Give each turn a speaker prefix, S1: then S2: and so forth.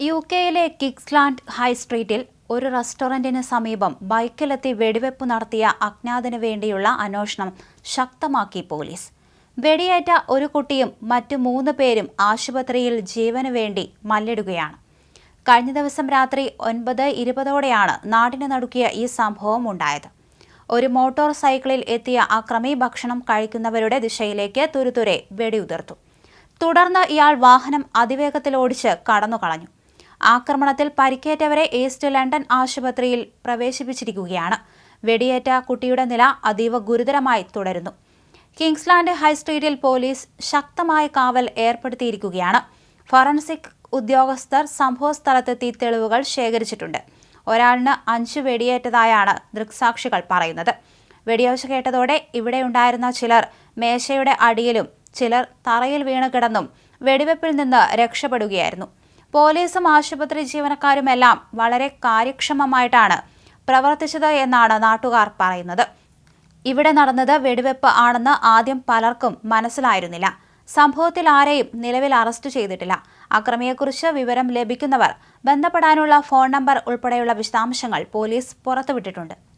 S1: U കെയിലെ കിക്സ്ലാൻഡ് high സ്ട്രീറ്റിൽ ഒരു റെസ്റ്റോറന്റിന് സമീപം ബൈക്കിലെത്തി വെടിവെപ്പ് നടത്തിയ അജ്ഞാതന് വേണ്ടിയുള്ള അന്വേഷണം ശക്തമാക്കി പോലീസ്. വെടിയേറ്റ ഒരു കുട്ടിയും മറ്റു മൂന്ന് പേരും ആശുപത്രിയിൽ ജീവന് വേണ്ടി മല്ലിടുകയാണ്. കഴിഞ്ഞ ദിവസം രാത്രി ഒൻപത് ഇരുപതോടെയാണ് നാടിന് നടുക്കിയ ഈ സംഭവം ഉണ്ടായത്. ഒരു മോട്ടോർ സൈക്കിളിൽ എത്തിയ അക്രമി ഭക്ഷണം കഴിക്കുന്നവരുടെ ദിശയിലേക്ക് തുരുതുരെ വെടിയുതിർത്തു. തുടർന്ന് ഇയാൾ വാഹനം അതിവേഗത്തിൽ ഓടിച്ച് കടന്നുകളഞ്ഞു. ആക്രമണത്തിൽ പരിക്കേറ്റവരെ ഈസ്റ്റ് ലണ്ടൻ ആശുപത്രിയിൽ പ്രവേശിപ്പിച്ചിരിക്കുകയാണ്. വെടിയേറ്റ കുട്ടിയുടെ നില അതീവ ഗുരുതരമായി തുടരുന്നു. കിങ്സ്ലാൻഡ് ഹൈസ്ട്രീറ്റിൽ പോലീസ് ശക്തമായ കാവൽ ഏർപ്പെടുത്തിയിരിക്കുകയാണ്. ഫോറൻസിക് ഉദ്യോഗസ്ഥർ സംഭവസ്ഥലത്തെത്തി തെളിവുകൾ ശേഖരിച്ചിട്ടുണ്ട്. ഒരാളിന് അഞ്ച് വെടിയേറ്റതായാണ് ദൃക്സാക്ഷികൾ പറയുന്നത്. വെടിയൊച്ച കേട്ടതോടെ ഇവിടെയുണ്ടായിരുന്ന ചിലർ മേശയുടെ അടിയിലും ചിലർ തറയിൽ വീണ് കിടന്നും വെടിവെപ്പിൽ നിന്ന് രക്ഷപ്പെടുകയായിരുന്നു. പോലീസും ആശുപത്രി ജീവനക്കാരുമെല്ലാം വളരെ കാര്യക്ഷമമായിട്ടാണ് പ്രവർത്തിച്ചത് എന്നാണ് നാട്ടുകാർ പറയുന്നത്. ഇവിടെ നടന്നത് വെടിവെപ്പ് ആണെന്ന് ആദ്യം പലർക്കും മനസ്സിലായിരുന്നില്ല. സംഭവത്തിൽ ആരെയും നിലവിൽ അറസ്റ്റ് ചെയ്തിട്ടില്ല. അക്രമിയെക്കുറിച്ച് വിവരം ലഭിക്കുന്നവർ ബന്ധപ്പെടാനുള്ള ഫോൺ നമ്പർ ഉൾപ്പെടെയുള്ള വിശദാംശങ്ങൾ പോലീസ് പുറത്തുവിട്ടിട്ടുണ്ട്.